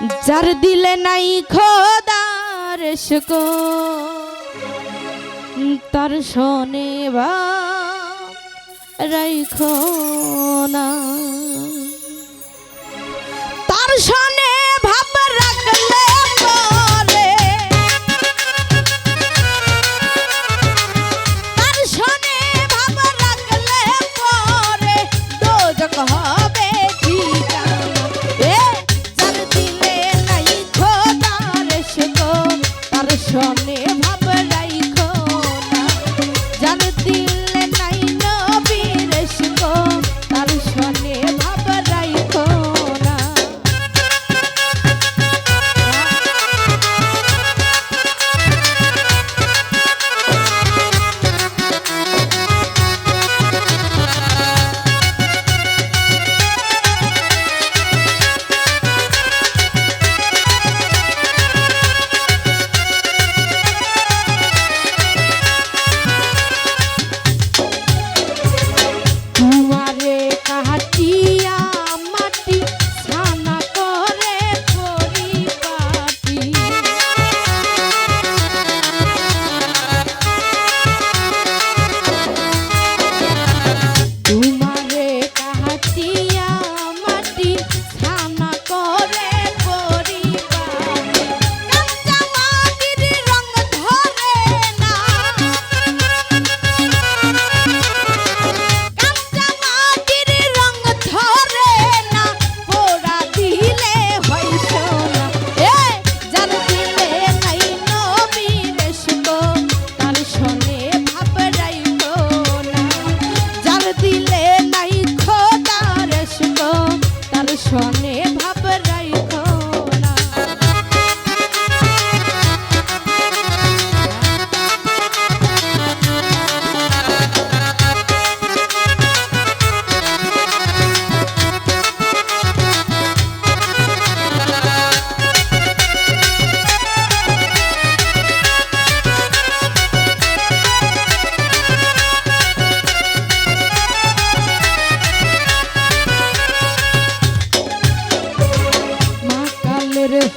যার দিলে নাই খোদার শুকো তার শোনে বা রাইখো না। তার শোনে শোনে ভাব রাইখো না। জানতিল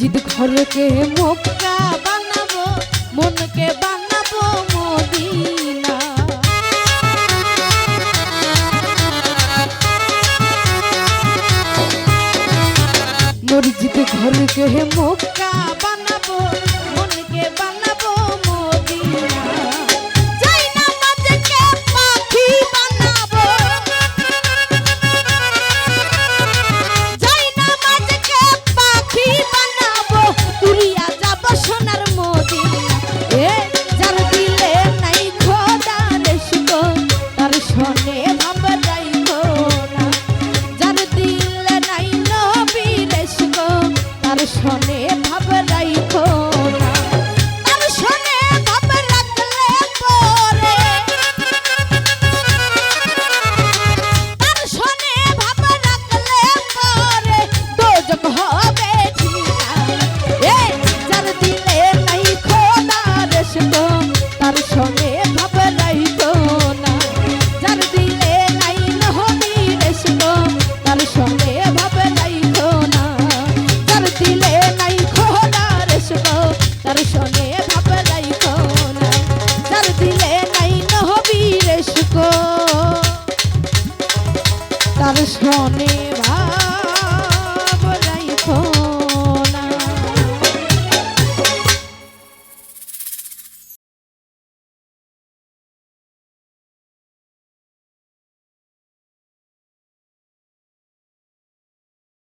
জিদ ঘরকে মোকা বানাবো মনকে বানাবো মদিনা। মোর জিদ ঘরকে মোকা বানাবো মনকে বানাবো strong knee.